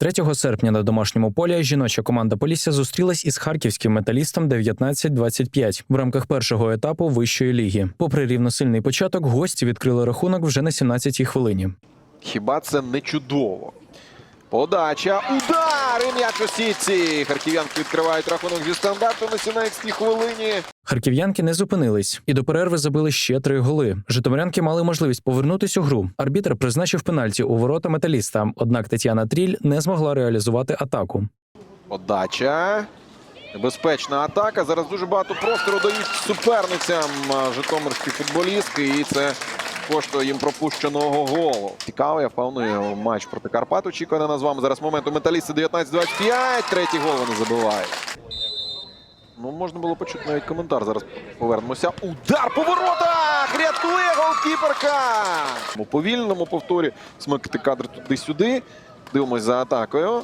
3 серпня на домашньому полі жіноча команда Полісся зустрілась із харківським металістом 19-25 в рамках першого етапу вищої ліги. Попри рівносильний початок, гості відкрили рахунок вже на 17-й хвилині. Хіба це не чудово? Подача, удар! І м'яч у сітці. Харків'янки відкривають рахунок зі стандарту на 17-й хвилині. Харків'янки не зупинились і до перерви забили ще три голи. Житомирянки мали можливість повернутись у гру. Арбітр призначив пенальті у ворота металіста. Однак Тетяна Тріль не змогла реалізувати атаку. Подача. Небезпечна атака. Зараз дуже багато простору дають суперницям житомирські футболістки. І це коштує їм пропущеного голу. Цікавий, я впевнений, матч проти Карпат очікує на нас вами. Зараз момент у металісти 19-25. Третій гол вони забивають. Ну, можна було почути навіть коментар. Зараз повернемося. Удар по воротах! Рятує голкіперка! У повільному повторі смикати кадр туди-сюди. Дивимось за атакою.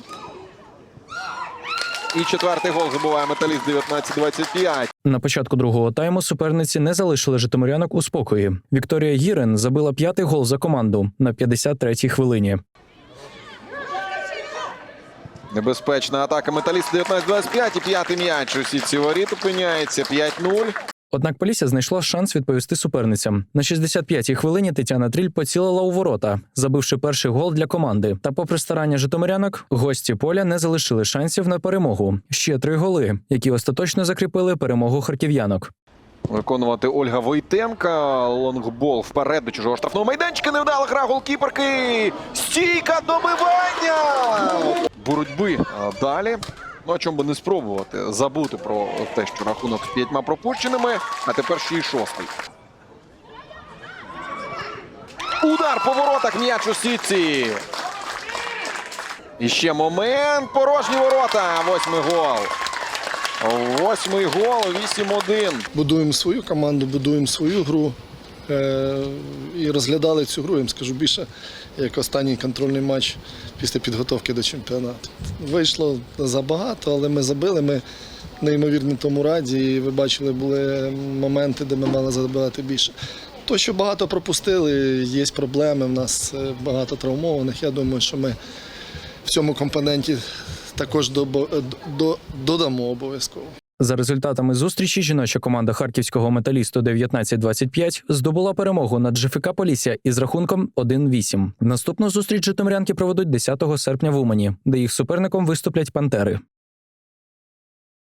І четвертий гол забуває металіст 19-25. На початку другого тайму суперниці не залишили житомирянок у спокої. Вікторія Гірен забила п'ятий гол за команду на 53-й хвилині. Небезпечна атака металіст 19-25 і п'ятий м'яч. Усі ці воріт опиняється 5-0. Однак Полісся знайшла шанс відповісти суперницям. На 65-й хвилині Тетяна Тріль поцілила у ворота, забивши перший гол для команди. Та, попри старання житомирянок, гості поля не залишили шансів на перемогу. Ще три голи, які остаточно закріпили перемогу харків'янок. Виконувати Ольга Войтенка. Лонгбол вперед до чужого штрафного майданчика. Невдала гра голкіперки. Стійка добивання. Боротьби далі. Ну, а чому би не спробувати забути про те, що рахунок з п'ятьма пропущеними, а тепер ще й шостий. Удар по воротах, м'яч у сітці. І ще момент. Порожні ворота. Восьмий гол. Восьмий гол, 8-1. будуємо свою команду, будуємо свою гру. Е, і розглядали цю гру, я їм скажу більше, як останній контрольний матч після підготовки до чемпіонату. Вийшло забагато, але ми забили. Ми неймовірні тому раді. І ви бачили, були моменти, де ми мали забивати більше. То, що багато пропустили, є проблеми. В нас е, багато травмованих. Я думаю, що ми в цьому компоненті також додамо обов'язково. За результатами зустрічі жіноча команда харківського металісту 19-25 здобула перемогу над ЖФК Полісся із рахунком 1-8. Наступну зустріч житомирянки проведуть 10 серпня в Умані, де їх суперником виступлять пантери.